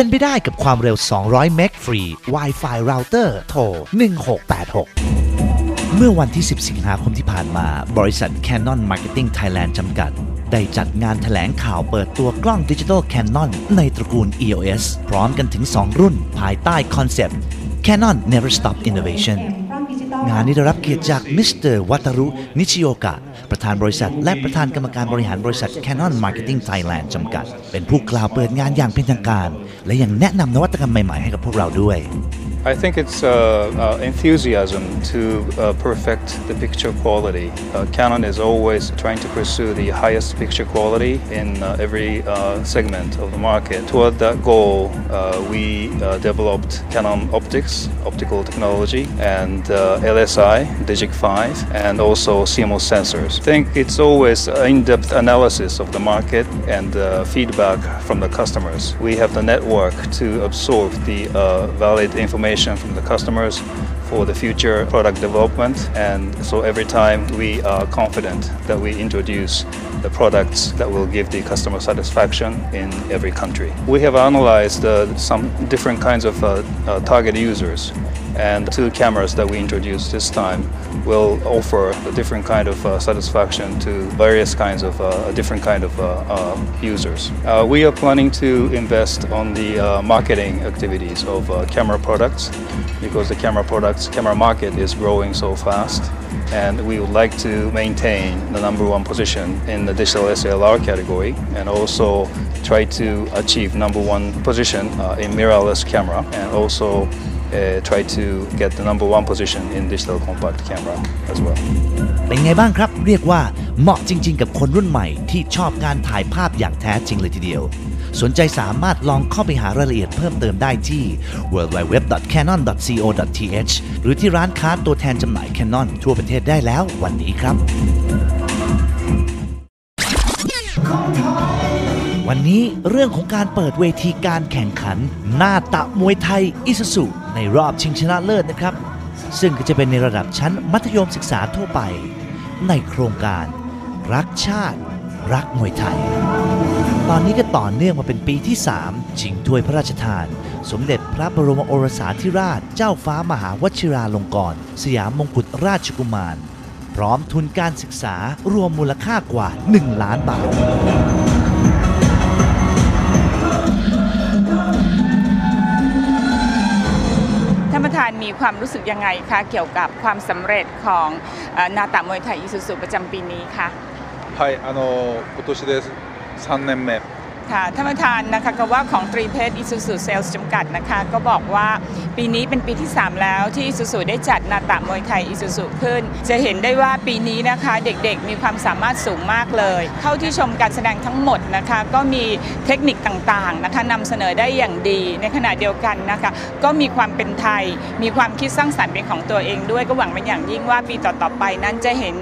เป็นไปได้กับความเร็ว 200 เมกฟรี Wi-Fi router โทร 1686 เมื่อวันที่ 10 สิงหาคมที่ผ่านมา บริษัท Canon Marketing Thailand จำกัด ได้จัดงานถแถลงข่าวเปิดตัวกล้องดิจิทัล Canon ในตระกูล EOS พร้อมกันถึง 2 รุ่น ภายใต้คอนเซปต์ Canon Never Stop Innovation งานนี้ได้รับเกียรติจากมิสเตอร์วัตรุ นิชิโอกะ ประธานบริษัท และประธานกรรมการบริหารบริษัท Canon Marketing Thailand จำกัด เป็นผู้กล่าวเปิดงานอย่างเป็นทางการ และยังแนะนำนวัตกรรมใหม่ๆให้กับพวกเราด้วย I think it's uh, uh, enthusiasm to uh, perfect the picture quality. Uh, Canon is always trying to pursue the highest picture quality in uh, every uh, segment of the market. Toward that goal, we developed Canon Optics, optical technology, and LSI, Digic 5, and also CMOS sensors. I think it's always in-depth analysis of the market and feedback from the customers. We have the network to absorb the valid information from the customers for the future product development and so every time we are confident that we introduce the products that will give the customer satisfaction in every country. We have analyzed uh, some different kinds of uh, uh, target users and two cameras that we introduced this time will offer a different kind of uh, satisfaction to various kinds of uh, different kind of uh, uh, users. Uh, we are planning to invest on the uh, marketing activities of camera products because the camera products camera market is growing so fast and we would like to maintain the number one position in the digital SLR category and also try to achieve number one position uh, in mirrorless camera and also uh, try to get the number one position in digital compact camera as well. เป็นไงบ้างครับ เรียกว่าเหมาะจริง ๆ กับคนรุ่นใหม่ที่ชอบการถ่ายภาพอย่างแท้จริงเลยทีเดียว สนใจสามารถลองเข้าไปหารายละเอียดเพิ่มเติมได้ที่ www.canon.co.th หรือที่ร้านค้าตัวแทนจำหน่าย Canon ทั่วประเทศได้แล้ววันนี้ครับ วันนี้เรื่องของการเปิดเวทีการแข่งขัน หน้าตะมวยไทยอิสุสุในรอบชิงชนะเลิศนะครับ ซึ่งก็จะเป็นในระดับชั้นมัธยมศึกษาทั่วไป ในโครงการ รักชาติ รักมวยไทย ตอนนี้ก็ต่อเนื่องมาเป็นปีที่ 3 ชิงถ้วยพระราชทาน สมเด็จพระบรมโอรสาธิราช เจ้าฟ้ามหาวชิราลงกรณ์สยามมงกุฎราชกุมาร พร้อมทุนการศึกษารวมมูลค่ากว่า 1 ล้านบาท ท่านประธานมีความรู้สึกยังไงคะเกี่ยวกับความสำเร็จของเอ่อนาตามวยไทยอิสุสุประจำปีนี้คะ はい、あの今年で 3年目。 ค่ะท่านประธานนะคะก็ว่าของตรีเพชรอิสุสุเซลส์จำกัดนะคะก็บอกว่าปีนี้เป็นปีที่ 3 แล้วที่อิสุสุได้จัดนาตามวยไทยอิสุสุขึ้น จะเห็นได้ว่าปีนี้นะคะเด็กๆมีความสามารถสูงมากเลยเท่าที่ชมการแสดงทั้งหมดนะคะก็มีเทคนิคต่างๆนะคะนำเสนอได้อย่างดี ในขณะเดียวกันนะคะก็มีความเป็นไทย มีความคิดสร้างสรรค์เป็นของตัวเองด้วยก็หวังเป็นอย่างยิ่งว่าปีต่อๆไปนั้นจะเห็น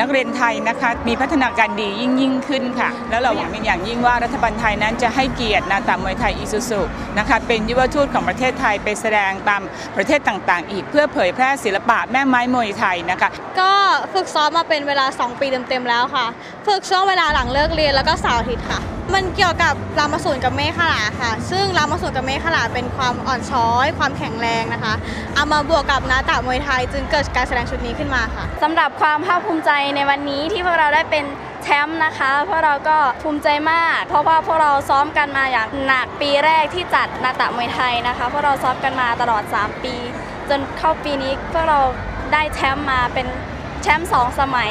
นักเรียนไทยนะคะมีพัฒนาการดียิ่งยิ่งๆขึ้นค่ะ แล้วเราหวังเป็นอย่างยิ่งว่ารัฐบาลไทยนั้นจะให้เกียรตินาตามวยไทยอิสุสุนะคะเป็นยุวทูตของประเทศไทยไปแสดงตามประเทศต่างๆ อีกเพื่อเผยแพร่ศิลปะแม่ไม้มวยไทยนะคะก็ฝึกซ้อมมาเป็นเวลา 2 ปีเต็มๆแล้วค่ะ ฝึกช่วงเวลาหลังเลิกเรียนแล้วก็เสาร์อาทิตย์ค่ะ มันเกี่ยวกับรามสูตรกับเมฆขลาค่ะ ซึ่งรามสูตรกับเมฆขลาเป็นความอ่อนช้อย ความแข็งแรงนะคะ เอามาบวกกับนาตะมวยไทย จึงเกิดการแสดงชุดนี้ขึ้นมาค่ะสำหรับความภาคภูมิใจในวันนี้ที่พวกเราได้เป็น แชมป์นะคะพวกเราก็ภูมิใจมาก เพราะว่าพวกเราซ้อมกันมาอย่างหนักปีแรกที่จัดนาตะมวยไทยนะคะพวกเราซ้อมกันมาตลอด 3 ปี จนเข้าปีนี้พวกเราได้แชมป์มาเป็นแชมป์สองสมัย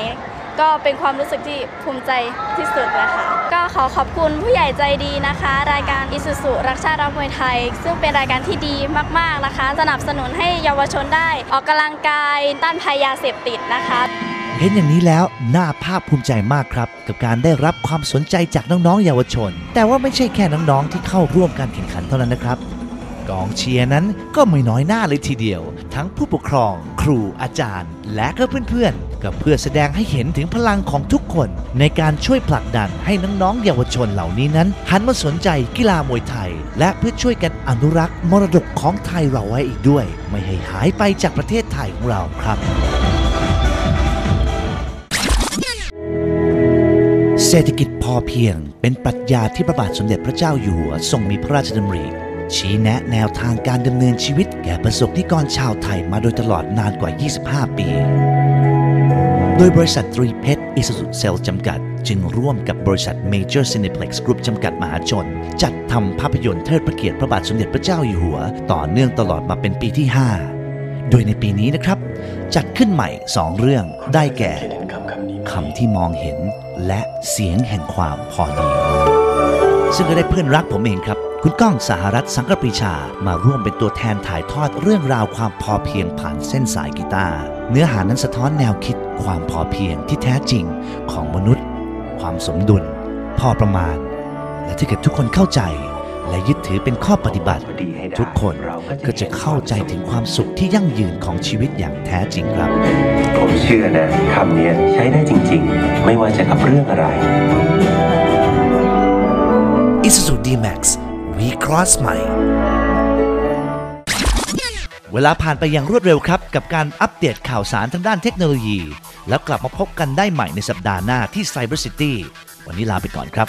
ก็เป็นความรู้สึกที่ภูมิใจที่สุดเลยค่ะก็ขอขอบคุณผู้ใหญ่ใจดีนะคะ รายการอิสุสุรักชาติรักมวยไทย ซึ่งเป็นรายการที่ดีมากๆนะคะ สนับสนุนให้เยาวชนได้ออกกำลังกายต้านภัยยาเสพติดนะคะ เห็นอย่างนี้แล้วน่าภาคภูมิใจมากครับ กับการได้รับความสนใจจากน้องๆเยาวชน แต่ว่าไม่ใช่แค่น้องๆที่เข้าร่วมการแข่งขันเท่านั้นนะครับกองเชียร์นั้นก็ไม่น้อยหน้าเลยทีเดียว ทั้งผู้ปกครอง ครูอาจารย์ และก็เพื่อนๆก็เพื่อแสดงให้เห็นถึงพลังของทุกคน ในการช่วยผลักดันให้น้องๆเยาวชนเหล่านี้นั้น หันมาสนใจกีฬามวยไทย และเพื่อช่วยกันอนุรักษ์มรดกของไทยเราไว้อีกด้วย ไม่ให้หายไปจากประเทศไทยของเราครับ เศรษฐกิจพอเพียงเป็นปรัชญาที่พระบาทสมเด็จพระเจ้าอยู่หัวทรงมีพระราชดำริ ชี้แนะแนวทางการดำเนินชีวิตแก่ประสบนิกรชาวไทยมาโดยตลอดนานกว่า 25 ปี โดยบริษัทตรีเพชรอิสุสุเซลจำกัด จึงร่วมกับบริษัท Major Cineplex Group จำกัดมหาชน จัดทำภาพยนตร์เทิดพระเกียรติพระบาทสมเด็จพระเจ้าอยู่หัว ต่อเนื่องตลอดมาเป็นปีที่ 5 โดยในปีนี้นะครับ จัดขึ้นใหม่2เรื่องได้แก่คำที่มองเห็นและเสียงแห่งความพอดี ซึ่งก็ได้เพื่อนรักผมเองครับ คุณก้องสหรัฐสังกปรีชามาร่วมเป็นตัวแทนถ่ายทอดเรื่องราวความพอเพียงผ่านเส้นสายกีตาร์เนื้อหานั้นสะท้อนแนวคิดความพอเพียงที่แท้จริงของมนุษย์ ความสมดุล พอประมาณ และถ้าเกิดทุกคนเข้าใจ และยึดถือเป็นข้อปฏิบัติ ทุกคนก็จะเข้าใจถึงความสุขที่ยั่งยืนของชีวิตอย่างแท้จริงครับ ผมเชื่อนะคำนี้ใช้ได้จริง ๆ ไม่ว่าจะกับเรื่องอะไร Isuzu D-Max V Cross ใหม่เวลาผ่านไปอย่างรวดเร็วครับ กับการอัปเดตข่าวสารทางด้านเทคโนโลยี แล้วกลับมาพบกันได้ใหม่ในสัปดาห์หน้าที่ Cyber City วันนี้ลาไปก่อนครับ